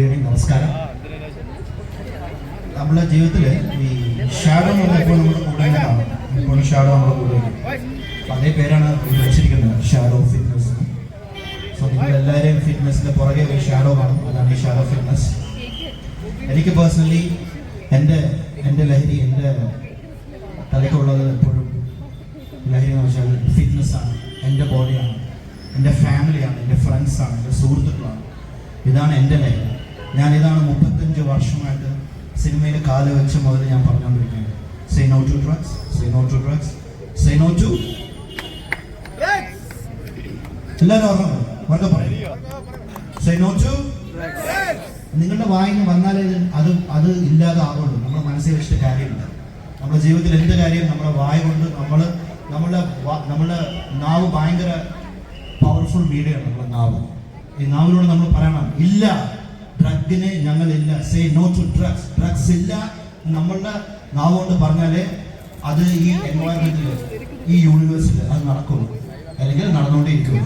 Good നമസ്കാരം. നമ്മുടെ ജീവിതത്തിൽ ഈ ഷാഡോ ഇപ്പോൾ നമ്മുടെ കൂടെ കാണും ഇപ്പോഴും ഷാഡോ നമ്മുടെ കൂടെ അതേ പേരാണ് വിളിച്ചിരിക്കുന്നത് ഷാഡോ ഫിറ്റ്നസ്. സോ നിങ്ങൾ എല്ലാവരെയും ഫിറ്റ്നസിന്റെ പുറകെ ഒരു ഷാഡോ കാണും. അതാണ് ഈ ഷാഡോ ഫിറ്റ്നസ്. എനിക്ക് പേഴ്സണലി എന്റെ എന്റെ ലഹരി എന്റെ തലയ്ക്കുള്ളത് എപ്പോഴും ലഹരി എന്ന് വെച്ചാൽ ഫിറ്റ്നസ് ആണ്. എന്റെ ബോഡിയാണ് എന്റെ ഫാമിലിയാണ് എന്റെ ഫ്രണ്ട്സാണ് എന്റെ സുഹൃത്തുക്കളാണ്. ഇതാണ് എന്റെ ലഹരി. ഞാൻ ഇതാണ് മുപ്പത്തഞ്ച് വർഷമായിട്ട് സിനിമയിൽ കാൽ വെച്ച മുതൽ ഞാൻ പറഞ്ഞുകൊണ്ടിരിക്കുന്നത്. Say to drugs say to drugs say to എല്ലാവരും ഓർമ്മ നോ ടു നിങ്ങളുടെ വായിന്ന് വന്നാലേ അത് അത് ഇല്ലാതെ ആവുള്ളൂ. നമ്മുടെ മനസ്സിൽ വെച്ചിട്ട് കാര്യമില്ല. നമ്മുടെ ജീവിതത്തിൽ എന്ത് കാര്യം നമ്മുടെ വായ കൊണ്ട് നമ്മൾ നമ്മുടെ വാ- നമ്മുടെ നാവ് ഭയങ്കര പവർഫുൾ മീഡിയയാണ് നമ്മുടെ നാവ്. ഈ നാവിനോട് നമ്മൾ പറയണം ഇല്ല. ഡ്രഗിന് ഞങ്ങളില്ല. Say no to drugs drugs ഇല്ല. നമ്മളുടെ നാവ് കൊണ്ട് പറഞ്ഞാലേ അത് ഈ എൻവയറമെന്റിൽ ഈ യൂണിവേഴ്സിൽ അത് നടക്കുള്ളൂ അല്ലെങ്കിൽ നടന്നുകൊണ്ടേയിരിക്കുള്ളൂ